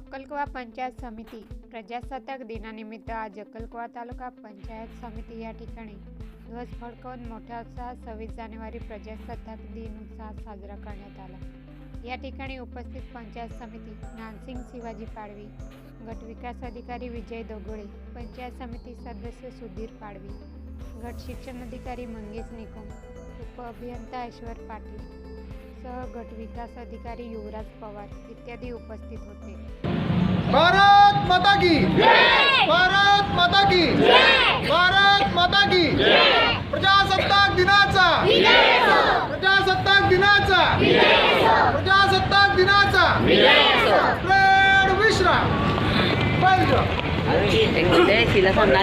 पंचायत समिती प्रजासत्ताक दिनानिमित्त आज अक्कलकोवा तालुका पंचायत समिती या ठिकाणी ध्वज फडकवून मोठ्या उत्साहात सव्वीस जानेवारी प्रजासत्ताक दिन उत्साहात साजरा करण्यात आला. या ठिकाणी उपस्थित पंचायत समिती नानसिंग शिवाजी पाडवी गट विकास अधिकारी विजय दोगोळे पंचायत समिती सदस्य सुधीर पाडवी गट शिक्षण अधिकारी मंगेश निकम उप अभियंता ऐश्वर पाटील सह गट विकास अधिकारी युवराज पवार इत्यादी उपस्थित होते. भारत माता की भारत माता की भारत माता की प्रजासत्ताक दिनाचा प्रजासत्ताक दिनाचा प्रजासत्ताक दिनाचा ट्रेड विश्राम पाहिजे तिला सांग ना